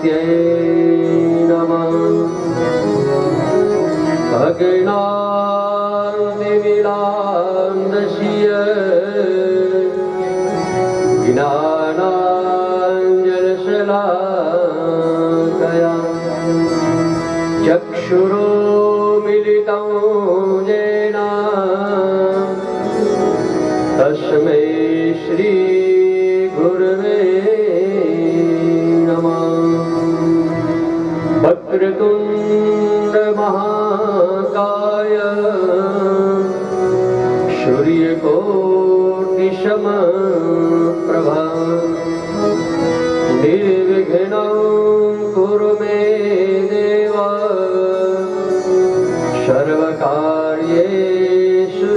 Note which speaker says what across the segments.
Speaker 1: tienen सर्वकार्येषु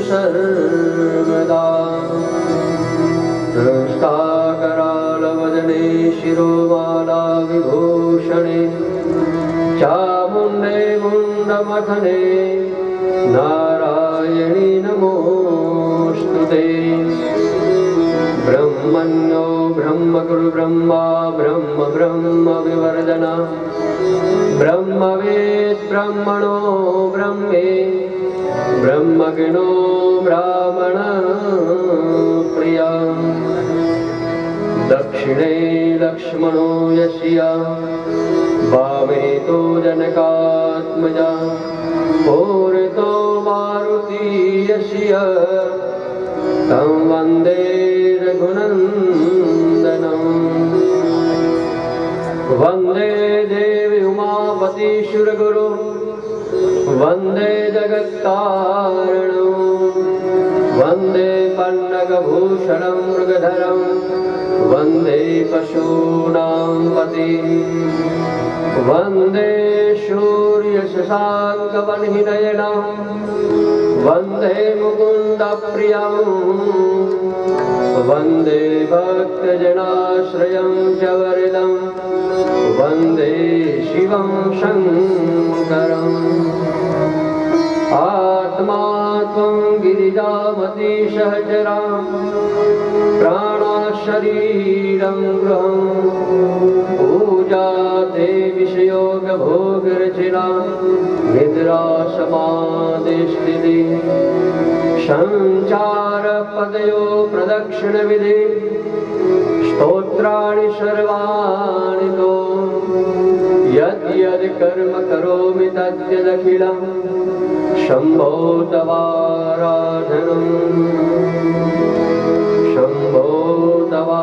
Speaker 1: सर्वदा संस्थाकरालवदने शिरोमाला विभूषणे चामुण्डे मुण्डमथने नारायणी नमोऽस्तु ते। ब्रह्मण्यो ब्रह्मगुरु ब्रह्मा ब्रह्म ब्रह्म विवर्जन ब्रह्मवेत् ब्रह्मणो ब्रह्मे ब्रह्मज्ञो ब्राह्मण प्रिया। दक्षिणे लक्ष्मणो यस्य वामे तु जनकात्मजा पूर्तो मारुति यस्य तं वन्दे रघुनन्दनम् वन्दे देवी उमापतिशुरगुरु वन्दे जगत्तारणौ वन्दे पन्नगभूषणं मृगधरं वन्दे पशूनां पति वन्दे વંદે મુકુંદ પ્રિય વંદે ભક્તજનાશ્રય ચ વરદમ વંદે શિવમ શંકરમ આત્મા ગિરિજામતી સહચરા પ્રા प्राणशरीरं गृहं पूजा ते विषयोगभोगरचना निद्रा समाधिस्थिति सञ्चारपदयो प्रदक्षिणविधि स्तोत्राणि सर्वाणि तो यद्यद् कर्म करोमि तद्यदखिलं शम्भो तवाराधनम् शम्भो দেওয়া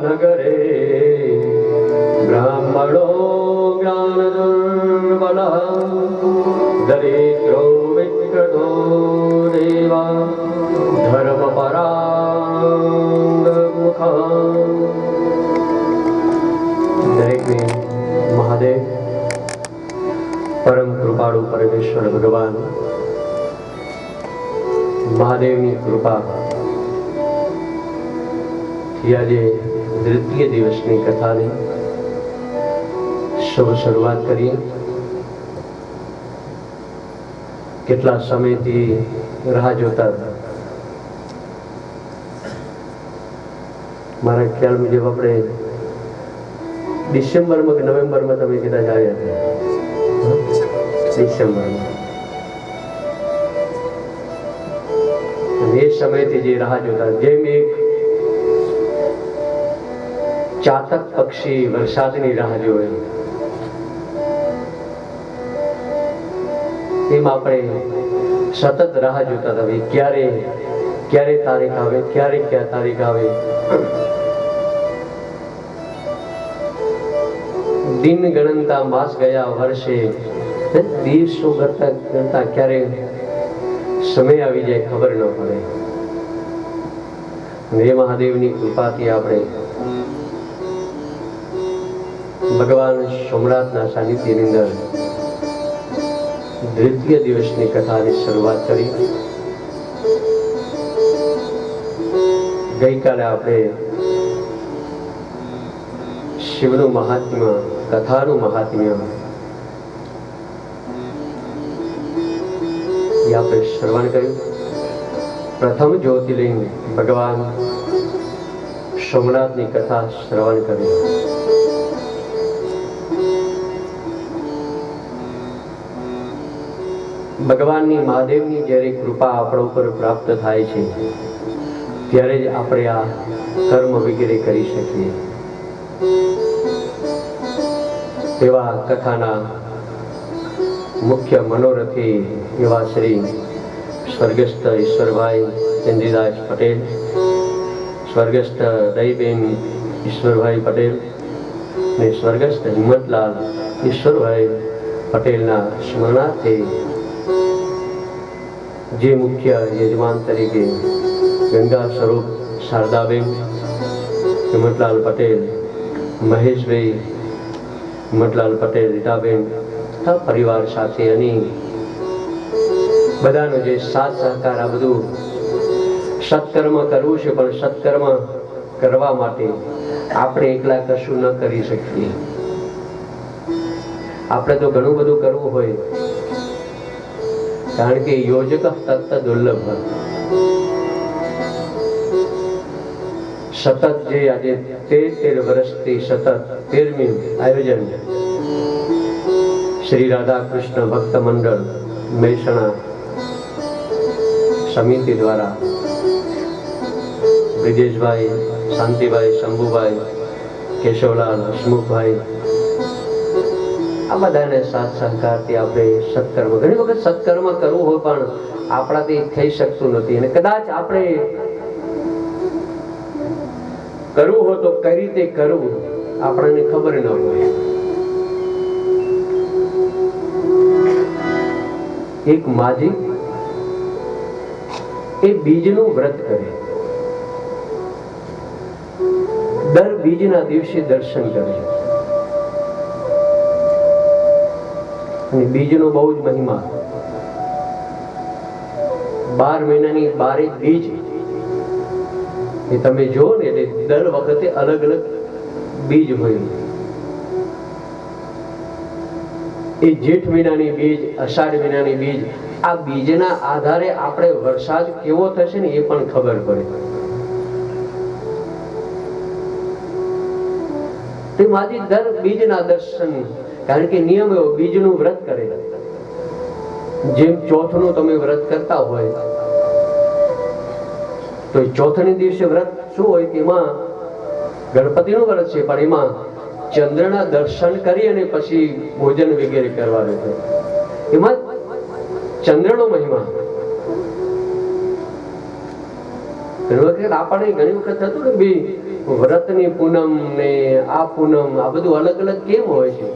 Speaker 1: नगरे ब्राह्मणो ज्ञानदुर्बलः दरिद्रो विक्रतो देवा धर्मपराङ्गमुखः દરેકને મહાદેવ પરમ કૃપાળુ પરમેશ્વર ભગવાન મહાદેવની કૃપા આજે દ્વિતીય દિવસની કથાની શુભ શરૂઆત કરીએ કેટલા સમયથી રાહ જોતા હતા મારા ખ્યાલ મુજબ આપણે ડિસેમ્બરમાં કે નવેમ્બરમાં તમે કદાચ આવ્યા હતા ડિસેમ્બરમાં એ સમયથી જે રાહ જોતા જેમ એક ચાતક પક્ષી વરસાદની રાહ જોવે. એમ આપણે સતત રાહ જોતા હતા ક્યારે ક્યારે તારીખ આવે, ક્યારે ક્યાં તારીખ આવે? દિન ગણનતા માસ ગયા વર્ષે દિવસો કરતા ગણતા ક્યારે સમય આવી જાય ખબર ન પડે. એ મહાદેવની કૃપાથી આપણે ભગવાન સોમનાથના સાનિધ્યની અંદર દ્વિતીય દિવસની કથાની શરૂઆત કરી ગઈકાલે આપણે શિવનું મહાત્મ્ય કથાનું મહાત્મ્ય એ આપણે શ્રવણ કર્યું પ્રથમ જ્યોતિર્લિંગ ભગવાન સોમનાથની કથા શ્રવણ કરી ભગવાનની મહાદેવની જ્યારે કૃપા આપણા ઉપર પ્રાપ્ત થાય છે, ત્યારે જ આપણે આ કર્મ વગેરે કરી શકીએ. એવા કથાના મુખ્ય મનોરથી એવા શ્રી સ્વર્ગસ્થ ઈશ્વરભાઈ ચંદીદાસ પટેલ, સ્વર્ગસ્થ દહીબેન ઈશ્વરભાઈ પટેલ અને સ્વર્ગસ્થ હિંમતલાલ ઈશ્વરભાઈ પટેલના સ્મરણાર્થે જે મુખ્ય યજમાન તરીકે ગંગા સ્વરૂપ શારદાબેન, હિંમતલાલ પટેલ, મહેશભાઈ, હિંમતલાલ પટેલ, રીટાબેન પરિવાર સાથે અને બધાનો જે સાથ સહકાર, આ બધું સત્કર્મ કરવું છે, પણ સત્કર્મ કરવા માટે આપણે એકલા કશું ન કરી શકીએ. આપણે તો ઘણું બધું કરવું હોય કારણ કે યોજક તત્ત દુર્લભ સતત જે આજે તેર તેર વર્ષથી સતત તેરમી આયોજન શ્રી રાધા કૃષ્ણ ભક્ત મંડળ મહેસાણા સમિતિ દ્વારા બ્રિજેશભાઈ શાંતિભાઈ શંભુભાઈ કેશવલાલ હસમુખભાઈ આ બધાને સાથ સહકારથી આપણે સત્કર્મ. ઘણી વખત સત્કર્મ કરવું હોય પણ આપણાથી થઈ શકતું નથી. અને કદાચ આપણે કરવું હોય તો કઈ રીતે કરવું? આપણને ખબર ન હોય. એક માજી એ બીજનું વ્રત કરે. દર બીજના દિવસે દર્શન કરે. અને બીજનો બહુ જ મહિમા. બાર મહિનાની બારે બીજ. એ તમે જો ને એટલે દર વખતે અલગ અલગ બીજ હોય. એ જેઠ મહિનાની બીજ, અષાઢ મહિનાની બીજ, આ બીજના આધારે આપણે વરસાદ કેવો થશે ને એ પણ ખબર પડે. તે માજી દર બીજના દર્શન કારણ કે નિયમ એવો, બીજનું વ્રત કરે. જેમ ચોથનું તમે વ્રત કરતા હોય, તો ચોથની દિવસે વ્રત શું હોય એમાં ગણપતિનું વ્રત છે, પણ એમાં ચંદ્રના દર્શન કરી અને પછી ભોજન વગેરે કરવાનું છે. એમાં ચંદ્રનો મહિમા. ઘણી આપણને ઘણી વખત થતું ને બી વ્રતની પૂનમ ને આ પૂનમ, આ બધું અલગ અલગ કેમ હોય છે?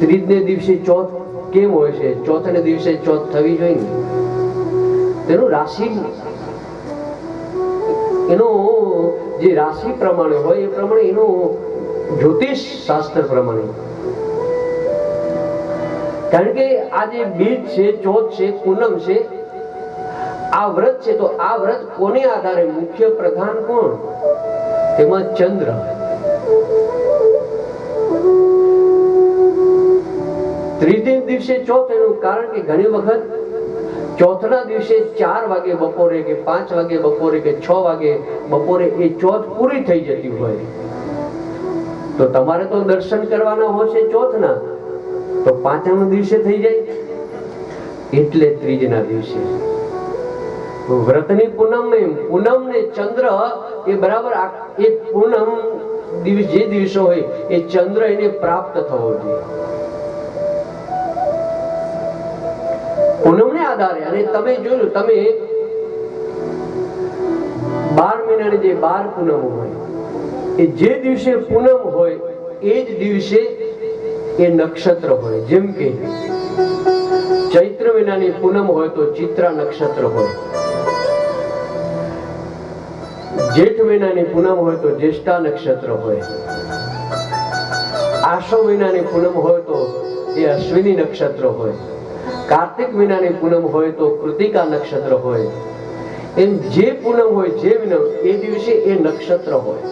Speaker 1: ત્રીજને દિવસે ચોથ કેમ હોય છે? ચોથને દિવસે ચોથ થવી જોઈએ. તેનું રાશિ, એનો જે રાશિ પ્રમાણે હોય, એ પ્રમાણે એનું જ્યોતિષ શાસ્ત્ર પ્રમાણે. કારણ કે આ જે બીજ છે, ચોથ છે, પૂનમ છે, આ વ્રત છે, તો આ વ્રત કોને આધારે? મુખ્ય પ્રધાન કોણ? તેમાં ચંદ્ર ત્રીજે દિવસે ચોથ એનું કારણ કે ઘણી વખત ચોથના દિવસે ચાર વાગે બપોરે કે પાંચ વાગે બપોરે કે છ વાગે બપોરે એ ચોથ પૂરી થઈ જતી હોય. તો તમારે તો દર્શન કરવાના હશે ચોથના, તો પાંચમા દિવસે થઈ જાય. એટલે ત્રીજના દિવસે. વ્રતની પૂનમ ને પૂનમ ને ચંદ્ર એ બરાબર એ પૂનમ દિવસ જે દિવસો હોય, એ ચંદ્ર એને પ્રાપ્ત થવો જોઈએ. પૂનમને આધારે. અને તમે જોયું, તમે બાર મહિનાની જે બાર પૂનમ હોય, એ જે દિવસે પૂનમ હોય, એ જ દિવસે એ નક્ષત્ર હોય. જેમ કે ચૈત્ર મહિનાની પૂનમ હોય તો ચિત્રા નક્ષત્ર હોય. જેઠ મહિનાની પૂનમ હોય તો જ્યેષ્ઠા નક્ષત્ર હોય. આશો મહિનાની પૂનમ હોય તો એ અશ્વિની નક્ષત્ર હોય. કાર્તિક મહિનાની પૂનમ હોય તો કૃતિકા નક્ષત્ર હોય. એમ જે પૂનમ હોય જે વિનમ, એ દિવસે એ નક્ષત્ર હોય.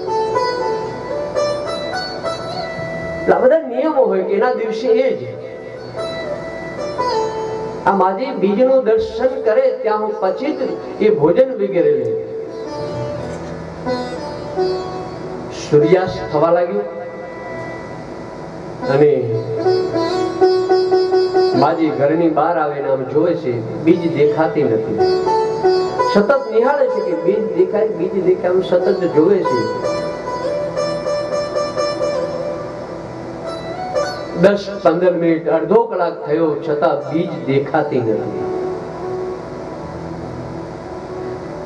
Speaker 1: બધા નિયમો હોય કે એના દિવસે એ જ. આ માજી બીજનું દર્શન કરે ત્યાં હું પછી જ એ ભોજન વગેરે લે સૂર્યાસ્ત થવા લાગ્યું. અને માજી ઘરની બહાર આવીને આમ જોવે છે, બીજ દેખાતી નથી. સતત નિહાળે છે કે બીજ દેખાય બીજ દેખાય આમ સતત જોવે છે. દસ પંદર મિનિટ, અડધો કલાક થયો છતાં બીજ દેખાતી નથી.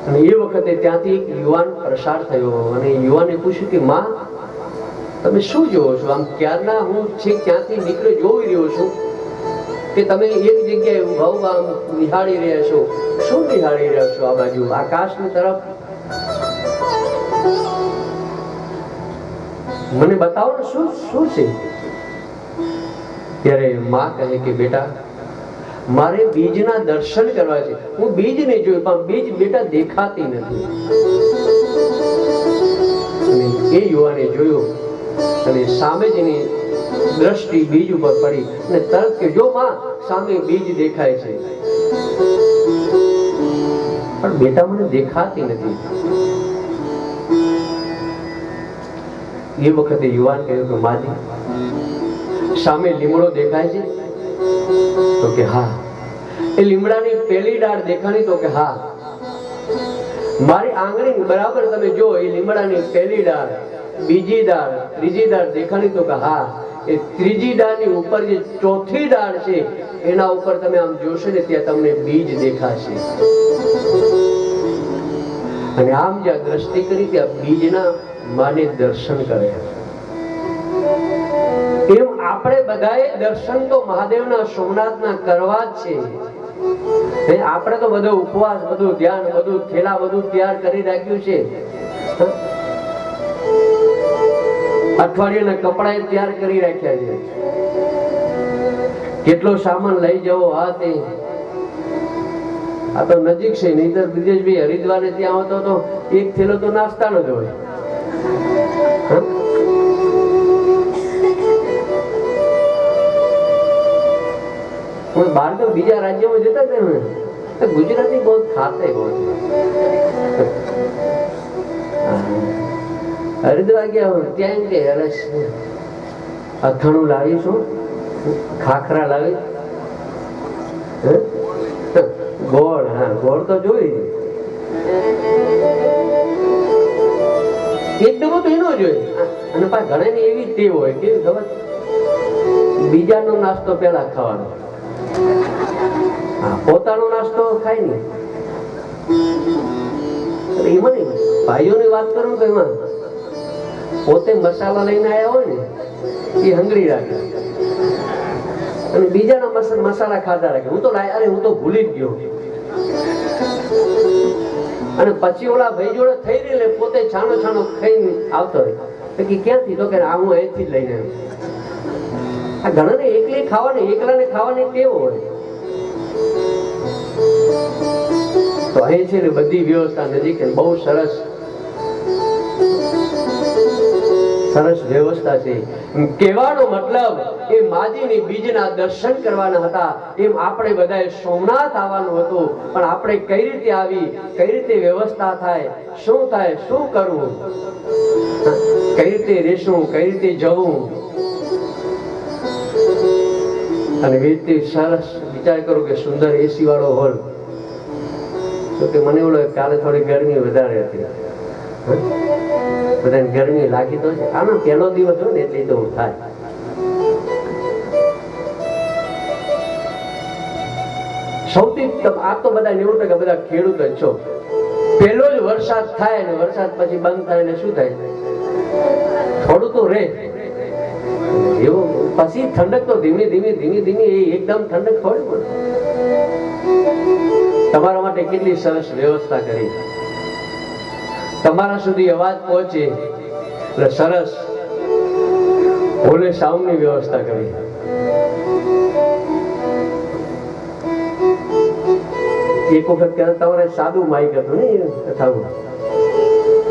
Speaker 1: અને એ વખતે ત્યાંથી એક યુવાન પ્રસાર થયો અને યુવાને પૂછ્યું કે, માં, તમે શું જોવો છો? આમ ક્યારના હું છે, ક્યાંથી નીકળ્યો જોઈ રહ્યો છું. કે તમે એક જગ્યાએ ઊભા ઊભા આમ નિહાળી રહ્યા છો, શું નિહાળી રહ્યા છો આ બાજુ? આકાશની તરફ? મને બતાવો ને શું શું છે? ત્યારે માં કહે કે, બેટા, મારે બીજના દર્શન કરવા છે. હું બીજ નહીં જોયું, પણ બીજ બેટા દેખાતી નથી. અને એ યુવાને જોયું અને સામે દ્રષ્ટિ બીજ ઉપર પડી અને તરત કે જો માં સામે બીજ દેખાય છે. પણ બેટા મને દેખાતી નથી. એ વખતે યુવાન કહ્યું કે, માજી, સામે લીમડો દેખાય છે? તો કે, હા. એ લીમડાની પેલી ડાળ દેખાણી તો કે, હા. મારી આંગળી બરાબર તમે જો એ લીમડાની પહેલી ડાળ, બીજી ડાળ, ત્રીજી ડાળ દેખાણી તો કે, હા. એ ત્રીજી ડાળની ઉપર જે ચોથી ડાળ છે, એના ઉપર તમે આમ જોશો ને ત્યાં તમને બીજ દેખાશે. અને આમ જ્યાં દ્રષ્ટિ કરી, ત્યાં બીજના માને દર્શન કરે. એમ આપણે બધાએ દર્શન તો મહાદેવના સોમનાથના કરવા જ છે. આપણે તો બધો ઉપવાસ, બધું ધ્યાન, બધું થેલા બધું તૈયાર કરી રાખ્યું છે. અઠવાડિયાના કપડા તૈયાર કરી રાખ્યા છે. કેટલો સામાન લઈ જવો આ તે. આ તો નજીક છે નહીતર બ્રિજેશભાઈ હરિદ્વારે ત્યાં આવતો તો એક થેલો તો નાસ્તાનો જ હોય. બહાર તો બીજા રાજ્યમાં જતા હતા ને. ગુજરાતી બહુ ખાતે બહુ હરિદ્વાર ગયા હોય ત્યાં કે હરસ અથાણું લાવીશું ખાખરા લાવી? ગોળ, હા, ગોળ તો જોઈ. એટલું બધું એનો જોઈએ અને પાછા ઘણાની એવી ટેવ હોય કેવી ખબર? બીજાનો નાસ્તો પેલા ખાવાનો. હા, પોતાનો નાસ્તો ખાય ને એમાં નહીં, ભાઈઓની વાત કરું તો એમાં. પોતે મસાલા લઈને આવ્યા હોય ને એ હંગરી રાખે. અને બીજાના મસ- મસાલા ખાધા રાખે. હું તો અરે હું તો ભૂલી જ ગયો. અને પછી ઓલા ભાઈ જોડે થઈ રહી પોતે છાણો છાણો ખાઈને આવતો રહે. કે ક્યાંથી? તો કે આ હું અહીંથી જ લઈને આવ્યો. આ ઘણાને એકલી ખાવાની, એકલાને ખાવાની કેવો હોય. તો અહીં છે ને બધી વ્યવસ્થા નજીક બહુ સરસ સરસ વ્યવસ્થા છે. કહેવાનો મતલબ એ માજીની બીજના દર્શન કરવાના હતા. એમ આપણે બધાએ સોમનાથ આવવાનું હતું. પણ આપણે કઈ રીતે આવી? કઈ રીતે વ્યવસ્થા થાય? શું થાય? શું કરવું? કઈ રીતે રહેશું કઈ રીતે જવું? અને વ્યક્તિ સરસ વિચાર કરો કે સુંદર એસી વાળો હોલ. તો કે મને લાગે કાલે થોડી ગરમી વધારે હતી? બધાને ગરમી લાગી તો છે. આનો પહેલો દિવસ હોય ને એટલે તો થાય. સૌથી આ તો બધા નેવું ટકા બધા ખેડૂત જ છો. પહેલો જ વરસાદ થાય ને વરસાદ પછી બંધ થાય ને શું થાય? થોડું તો રહે. એવું પછી ઠંડક તો ધીમે ધીમે ધીમે ધીમે એ એકદમ ઠંડક થોડી પડે. તમારા માટે કેટલી સરસ વ્યવસ્થા કરી. તમારા સુધી અવાજ પહોંચે. એટલે સરસ. ભોલે સાઉન્ડની વ્યવસ્થા કરી. એક વખત ત્યારે તમારે સાદું માઇક હતું ને કથામાં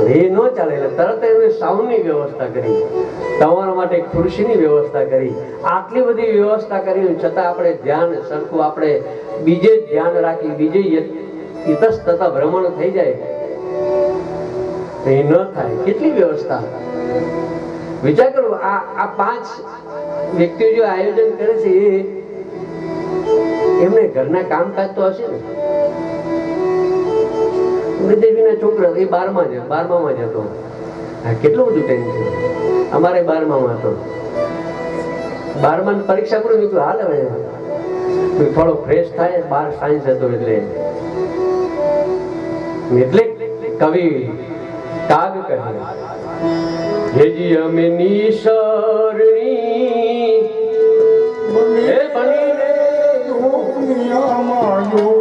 Speaker 1: એ ન ચાલે, એટલે તરત એમને સાઉન્ડની વ્યવસ્થા કરી. તમારા માટે ખુરશીની વ્યવસ્થા કરી. આટલી બધી વ્યવસ્થા કરી, છતાં આપણે ધ્યાન સરખું આપણે બીજે ધ્યાન રાખી, બીજે ઇતસ્તતા ભ્રમણ થઈ જાય. એ ન થાય. કેટલી વ્યવસ્થા? વિચાર કરો, આ આ પાંચ વ્યક્તિઓ જે આયોજન કરે છે, એ એમને ઘરના કામકાજ તો હશે ને? દેવીના છોકરા, એ બારમા જ, બારમામાં જ હતો. હા કેટલું બધું ટેન્શન અમારે બારમામાં હતો. બારમા પરીક્ષા પૂરી મેં કીધું હાલ હવે થોડો ફ્રેશ થાય, બાર સાયન્સ હતો એટલે. એટલે કવિ કાગ કહે હેજી અમે નિસરણી બને બનીને
Speaker 2: હું યોગારે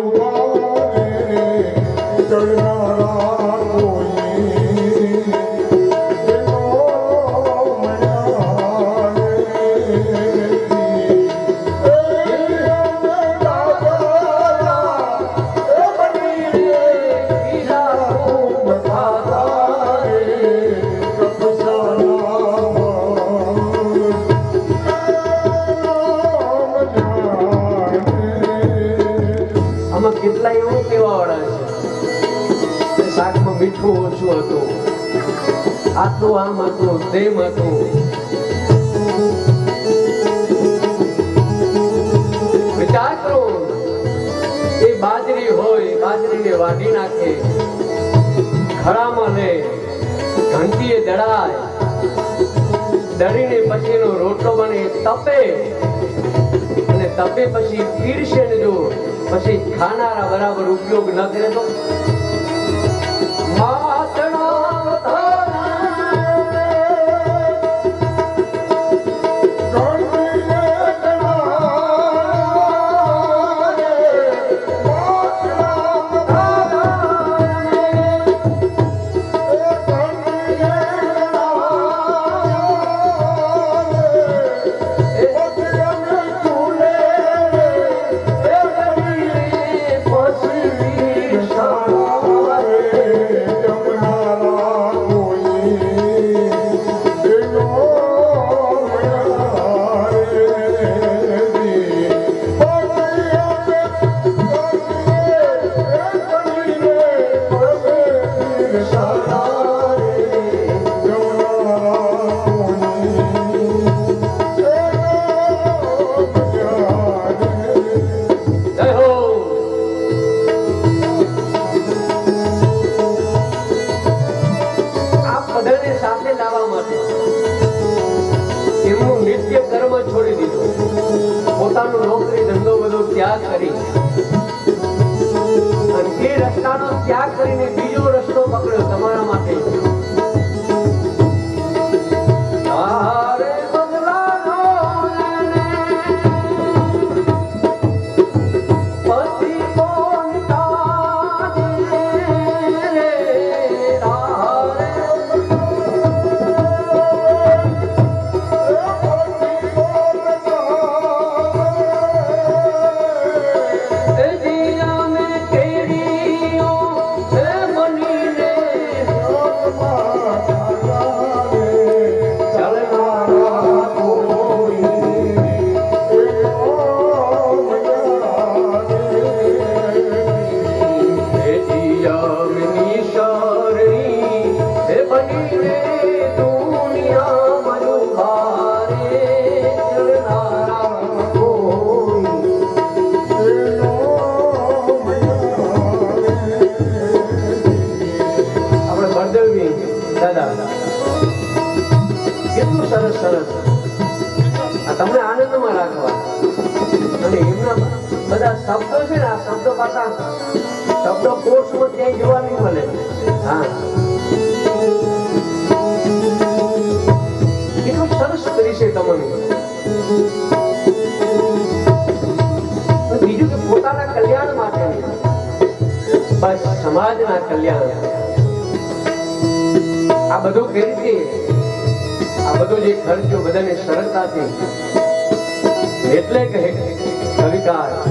Speaker 1: મીઠું ઓછું હતું આટલું આમ હતું, તેમ હતું. વિચાર કરો એ બાજરી હોય, બાજરીને વાઢી નાખે. ખળામાં લે, ઘંટીએ દડાય. દળીને પછીનો રોટલો બને, તપે. અને તપે પછી પીરશે જો, પછી ખાનારા બરાબર ઉપયોગ ન કરે તો? 祭りに美女の人をパクる歌丸 મળે હા. કેટલું સરસ કરી છે તમને બીજું કે પોતાના કલ્યાણ માટે બસ, સમાજના કલ્યાણ. આ બધું કઈ રીતે? આ બધો જે ખર્ચો બધાને સરળતાથી. એટલે કહે, કવિકાર.